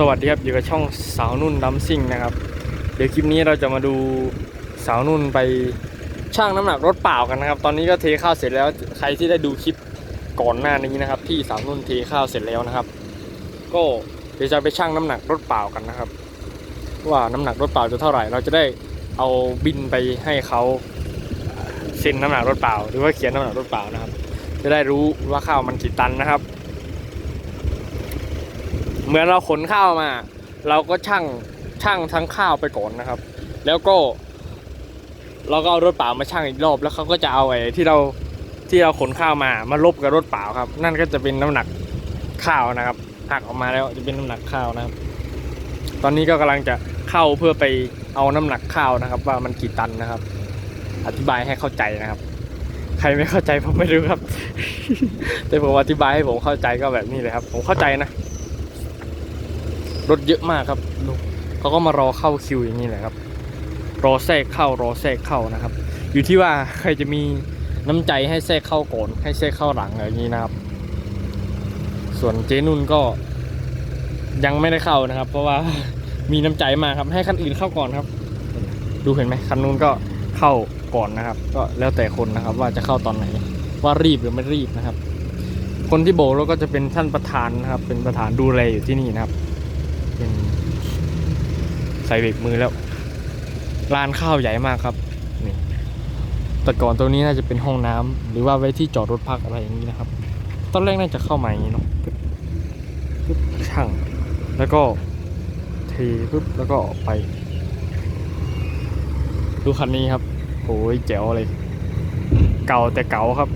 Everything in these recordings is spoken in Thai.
สวัสดีครับอยู่กับช่องสาวนุ่นดัมซิ่งนะครับ เดี๋ยวคลิปนี้เราจะมาดูสาวนุ่นไปชั่งน้ำหนักรถเปล่ากันนะครับ ตอนนี้ก็เทข้าวเสร็จแล้วใครที่ได้ดูคลิปก่อนหน้านี้นะครับ ที่สาวนุ่นเทข้าวเสร็จแล้วนะครับ ก็เดี๋ยวจะไปชั่งน้ำหนักรถเปล่ากันนะครับ ว่าน้ำหนักรถเปล่าจะเท่าไหร่ เราจะได้เอาบินไปให้เขาเซ็นน้ำหนักรถเปล่า หรือว่าเขียนน้ำหนักรถเปล่านะครับ จะได้รู้ว่าข้าวมันกี่ตันนะครับ เหมือนเราขนข้าวมา เราก็ช่างช่างทั้งข้าวไปก่อนนะครับ แล้วก็ เราก็เอารถเปล่ามาช่างอีกรอบ แล้วเขาก็จะเอาไอ้ที่เราที่เราขนข้าวมามาลบกับรถเปล่าครับ นั่นก็จะเป็นน้ำหนักข้าวนะครับหักออกมาแล้วจะเป็นน้ำหนักข้าวนะครับ ตอนนี้ก็กำลังจะเข้าเพื่อไปเอาน้ำหนักข้าวนะครับ ว่ามันกี่ตันนะครับ อธิบายให้เข้าใจนะครับ ใครไม่เข้าใจผมไม่รู้ครับ แต่ผมอธิบายให้ผมเข้าใจก็แบบนี้เลยครับ ผมเข้าใจนะ รถเยอะมากครับดูเขาก็มารอเข้าคิวอย่างนี้แหละครับ รอแทรกเข้ารอแทรกเข้านะครับ อยู่ที่ว่าใครจะมีน้ำใจให้แทรกเข้าก่อนให้แทรกเข้าหลังอะไรอย่างนี้นะครับ ส่วนเจนุ่นก็ยังไม่ได้เข้านะครับ เพราะว่ามีน้ำใจมากครับ ให้คันอื่นเข้าก่อนครับ ดูเห็นไหมคันนู้นก็เข้าก่อนนะครับ ก็แล้วแต่คนนะครับ ว่าจะเข้าตอนไหน ว่ารีบหรือไม่รีบนะครับ คนที่โบกรถก็จะเป็นท่านประธานนะครับ เป็นประธานดูแลอยู่ที่นี่นะครับ เป็นใส่เบรกมือแล้วร้านข้าวใหญ่มากครับนี่แต่ก่อนตรงนี้น่าจะเป็นห้องน้ำหรือว่าไว้ที่จอดรถพักอะไรอย่างนี้นะครับ ตอนแรกน่าจะเข้ามาอย่างนี้เนาะปึ๊บปึ๊บช่าง แล้วก็เทปึ๊บแล้วก็ออกไป ดูคันนี้ครับโอ้ยแจ๋วเลย เก่าแต่เก่าครับ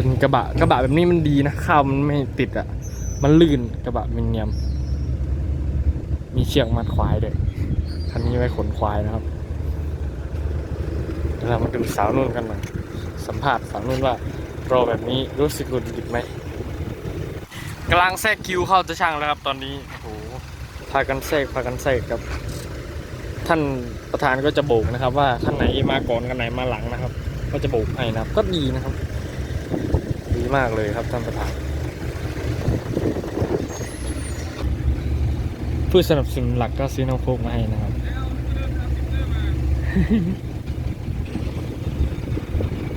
เป็นกระบะกระบะแบบนี้มันดีนะข้าวมันไม่ติดอะ มันลื่นกระบะมันเนียม มีเชือกมัดควายด้วยคันนี้ไว้ขนควายนะครับเดี๋ยวเรามาดูสาวนุ่นกันหน่อยสัมภาษณ์สาวนุ่นว่ารอแบบนี้รู้สึกหงุดหงิดไหมกำลังแทรกคิวเข้าจะช่างแล้วครับตอนนี้โอ้โหพากันแทรกพากันแทรกครับ ท่านประธานก็จะโบกนะครับ ว่าท่านไหนมาก่อนกันไหนมาหลังนะครับ ก็จะโบกให้นะครับ ก็ดีนะครับ ดีมากเลยครับท่านประธานผู้สนับสนุนหลักก็ซื้อน้ำโคกมาให้นะครับ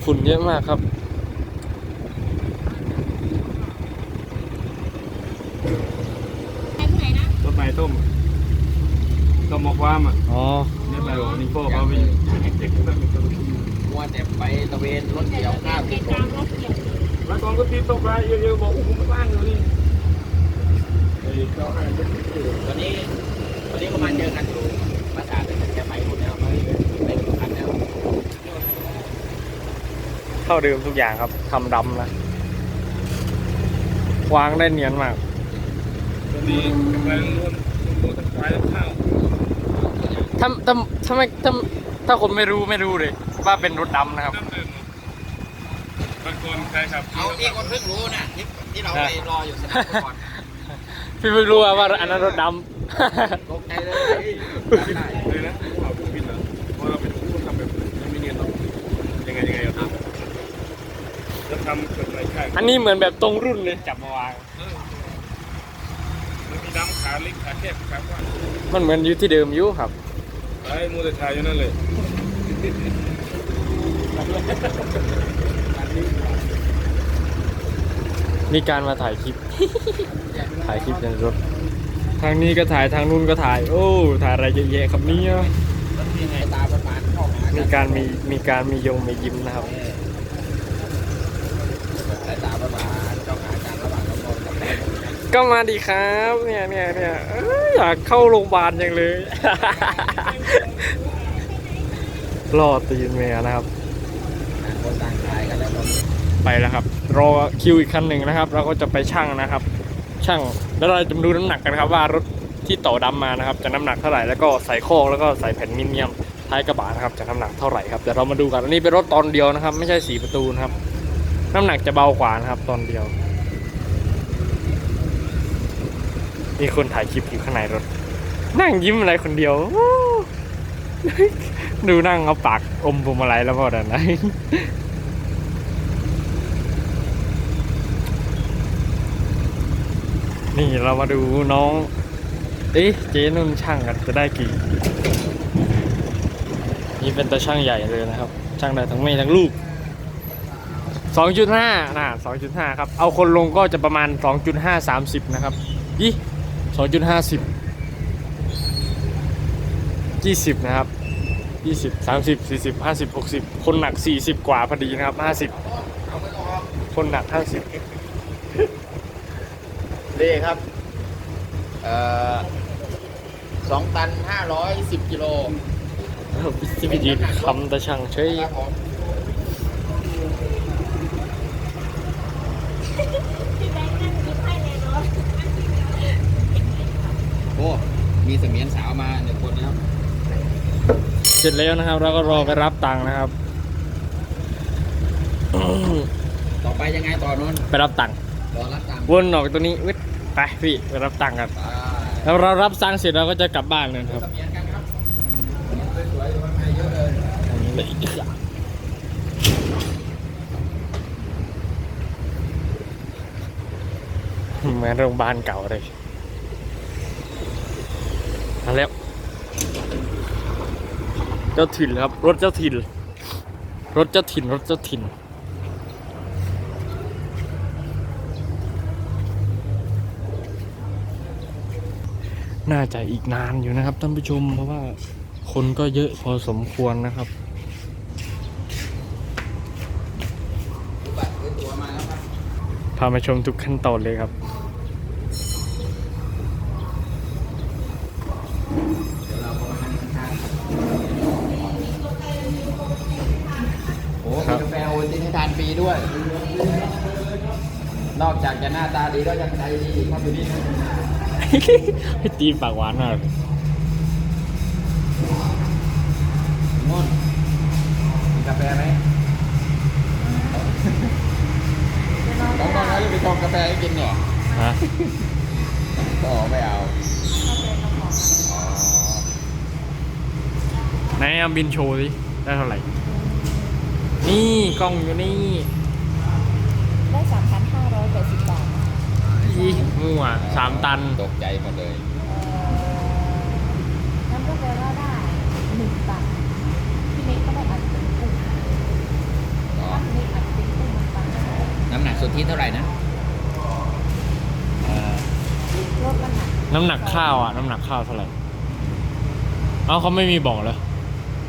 ฝุ่นเยอะมากครับ รถไฟต้มต้มหมกว่ามอะอ๋อเนี่ยไปบอกนี่พ่อเขาไปเด็กๆแบบมัวแต่ไปตะเวนรถเกี่ยวข้าวที่ตกแล้ วกองก็ตีตกไปเยอะๆบอกโอ้โหมันบ้างอยู่นี่ไอ้เจ้าไอ้เด็กวันนี้วันนี้ก็มาเจอกันอยู่ภาษาเป็นแค่ไปหมดแล้วไปไปดูกันแล้วเท่าเดิมทุกอย่างครับทำดำนะวางได้เนียนมากตอนนี้กำลังนู่นนู่นทั้งควายทั้งข้าวถ้าถ้าถ้าไม่ถ้าถ้าคนไม่รู้ไม่รู้เลยว่าเป็นรถดำนะครับ บางคนใครขับเอาที่คนเพิ่งรู้นะที่ที่เราไปรออยู่สนามก่อนพี่เพิ่งรู้ว่าอันนั้นรถดตกใจเลยเลยนะข่าวผู้บินเหรอเพราะเราไปดูผู้ทำแบบยังไม่เนียนหรอกยังไงยังไงครับจะทำแบบไหนใช่ำอันนี้เหมือนแบบตรงรุ่นเลยจับมาวางมันมีดำขาเล็กขาแคบขากว้างมันเหมือนอยู่ที่เดิมอยู่ครับไอ้มูแต่ชายอยู่นั่นเลย มีการมาถ่ายคลิป ถ่ายคลิปในรถ ทางนี้ก็ถ่ายทางนู้นก็ถ่าย โอ้ ถ่ายอะไรเยอะแยะครับเนี่ยรถยังไงตาประมาณเข้าหามีกันการมีมีการมียงมียิ้มนะครับสายตาประมาณเข้าหากันระหว่างน้องๆกับแม่ก็มาดีครับ เนี่ยเนี่ยเนี่ยเอ้ยอยากเข้าโรงพยาบาลจังเลยรอตีนเมียนะครับ คนต่างชายกันแล้วตอนนี้ไปแล้วครับ รอคิวอีกคันหนึ่งนะครับ เราก็จะไปชั่งนะครับ ชั่งแล้วเราจะดูน้ำหนักกันครับว่ารถที่ต่อดำมานะครับ จะน้ำหนักเท่าไหร่แล้วก็ใส่โคอกแล้วก็ใส่แผ่นมิเนียมท้ายกระบะนะครับจะน้ำหนักเท่าไหร่ครับเดี๋ยวเรามาดูกันอันนี้เป็นรถตอนเดียวนะครับ ไม่ใช่สีประตูนะครับ น้ำหนักจะเบากว่านะครับ ตอนเดียว มีคนถ่ายคลิปอยู่ข้างในรถ นั่งยิ้มอะไรคนเดียวดูนั่งเอาปากอมพวงมาลัยแล้วพอดันนะ นี่เรามาดูน้อง เอ๊ะเจ๊นุ่นช่างกันจะได้กี่ นี่เป็นตาช่างใหญ่เลยนะครับ ช่างได้ทั้งแม่ทั้งลูก 2.5นะ2.5 ครับ เอาคนลงก็จะประมาณ 2.5 30 นะครับยี่2.50 20 นะครับ 20 30 40 50 60 คนหนัก 40 กว่าพอดีนะครับ 50 คนหนัก 50 ดีครับเอ่อสองตันห้าร้อยสิบกิโลที่ไปยืนคำตะช่างเฉยครับผมพี่แบงค์นั่งยิ้มให้เลยเนาะโอ้มีเสมียนสาวมาหนึ่งคนนะครับ เสร็จแล้วนะครับ เราก็รอไปรับตังค์นะครับ ต่อไปยังไงต่อนนท์ไปรับตังค์รอรับตังค์วนออกตัวนี้วิท ไปพี่ไปรับตังค์กันไปแล้วเรารับตังค์เสร็จเราก็จะกลับบ้านเลยครับเสมียนกันครับสวยๆข้างในเยอะเลยอันนี้เลยเหมือนโรงพยาบาลเก่าเลยมาแล้ว เจ้าถิ่นครับ รถเจ้าถิ่น รถเจ้าถิ่น รถเจ้าถิ่น น่าจะอีกนานอยู่นะครับท่านผู้ชมเพราะว่าคนก็เยอะพอสมควรนะครับบัตรซื้อตั๋วมาแล้วครับพามาชมทุกขั้นตอนเลยครับเดี๋ยวเราก็มานั่งข้างๆโอ้ครัมีบกาแฟโอวัลตินให้ทานฟรีด้วย นอกจากจะหน้าตาดีแล้วยังใจดีครับอยู่นี่ นะให้ตีปากหวานหน่อยนุ่นมีกาแฟไหมน้องน้องเขาจะไปชงกาแฟให้กินเหรอฮะก็ไม่เอาอ๋อไหนเอาบินโชว์สิได้เท่าไหร่ นี่กล้องอยู่นี่ ได้สามพันห้าร้อยแปดสิบบาท อีมั่วสามตัน ตกใจหมดเลยเอ่อนั่นก็แปลว่าได้หนึ่งตันพี่เล็กก็ได้อัดเป็นกุ้งอ๋อถ้าพี่เล็กอัดเป็นกุ้งมันตันน้ำหนักสุทธิเท่าไหร่นะเอ่อลดน้ำหนักน้ำหนักข้าวอะ น้ำหนักข้าวเท่าไหร่ เอาเขาไม่มีบอกเลย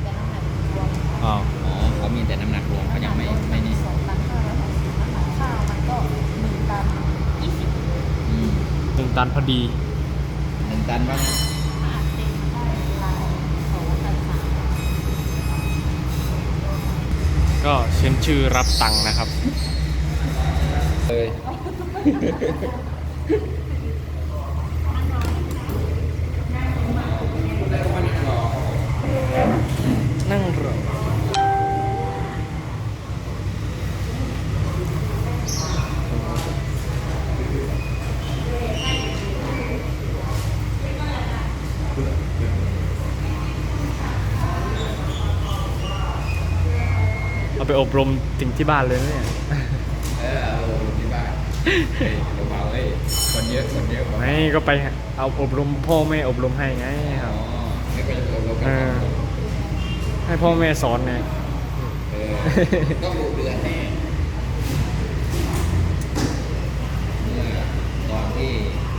แต่น้ำหนักรวมอ๋ออ๋ ตันพอดีหนึ่งตันว่าถ้าอัดเต็มได้ลายสองตันสามก็เซ็นชื่อรับตังค์นะครับเลย เอาไปอบรมถึงที่บ้านเลยนะเนี่ยเออเอาที่บ้านเฮ้ยเบาๆเฮ้ยคนเยอะคนเยอะบอกไม่ก็ไปเอาอบรมพ่อแม่อบรมให้ไงคอ๋รัอบไม่ไปอบรมกัเอนอให้พ่อแม่สอนไง เออต้องดูเดือนแน่เมื่อตอนที่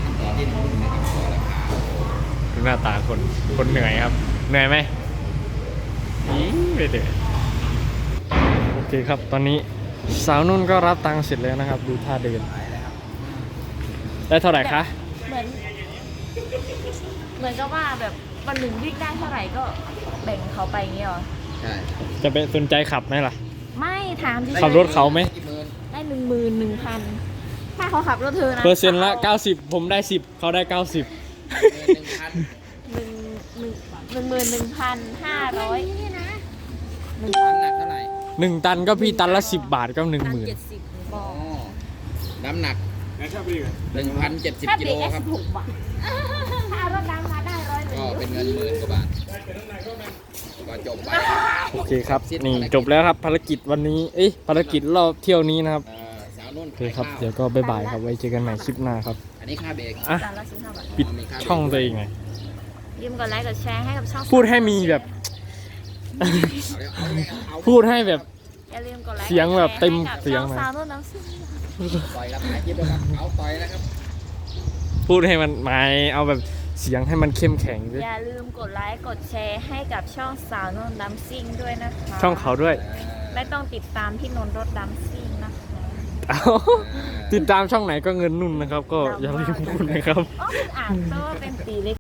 ขั้นตอนที่น้องนะครับขอราคาโอ้โห ดู หน้าตาคนคนเหนื่อยครับ เหนื่อยไหมอีไม่เหนื่อยโอเคครับตอนนี้สาวนุ่นก็รับตังค์เสร็จแล้วนะครับ ดูท่าเดินไปแล้วครับได้เท่าไหร่คะเหมือนเหมือนกับว่าแบบวันหนึ่งวิ่งได้เท่าไหร่ก็แบ่งเขาไปอย่างเงี้ยหรอใช่จะไปสนใจขับไหมล่ะ ไม่ถามฉยๆขับรถเขาไหมกี่หมื่นได้หนึ่งหมื่นหนึ่งพันถ้าเขาขับรถเธอนะเปอร์เซ็นต์ละขา90ผมได้10เขาได้90 หนึ่งพันหนึ่งหนึ่งหนึ่งหมื่นหนึ่งพันห้าร้อยหนึ่งน้ำหนักเท่าไหร่1ตันก็พี่ตันละ10บาทก็1พัน0,000เจ็ดสิบบอกน้ำหนักไหนชอบไปดีกันหนึ่งพันเจ็ดสิบถ้ากิเบรโลกได้ครัสิบบหกบาทถ้ารถดำมาได้ร้อยหนึ่งก็เป็นเงินหมื่นกว่าบาทก็จบไปโอเคครับนี่จบแล้วครับภารกิจวันนี้เอ้ยภารกิจรอบเที่ยวนี้นะครับเอ่อสาวนู่นโอเคครับเดี๋ยวก็บ๊ายบายครับไว้เจอกันใหม่คลิปหน้าครับ อันนี้ค่าเบรกอะ จานละสิบห้าบาทปิดช่องตัวเองหน่อยยืมกดไลค์กดแชร์ให้กับช่องพูดให้มีแบบเอาเลยเอาเลยเอาพูดให้แบบ อย่าลืมกดไลค์เสียงแบบเต็มกดแชร์ให้กับเสียงช่องมาสาวนุ่นน้ำซิ่งต่อยครับหาคลิปเลยครับเอาต่อยแล้วครับพูดให้มันไม่เอาแบบเสียงให้มันเข้มแข็งด้วยอย่าลืมกดไลค์กดแชร์ให้กับช่องสาวนุ่นน้ำซิ่งด้วยนะคะช่องเขาด้วยไม่ต้องติดตามพี่นนท์รถดำซิ่งนะคะ เอาติดตามช่องไหนก็เงินนุ่นนะครับ ก็อย่าลืมพูดนะครับอ๋ออ่านตัวเป็นตีเล็ก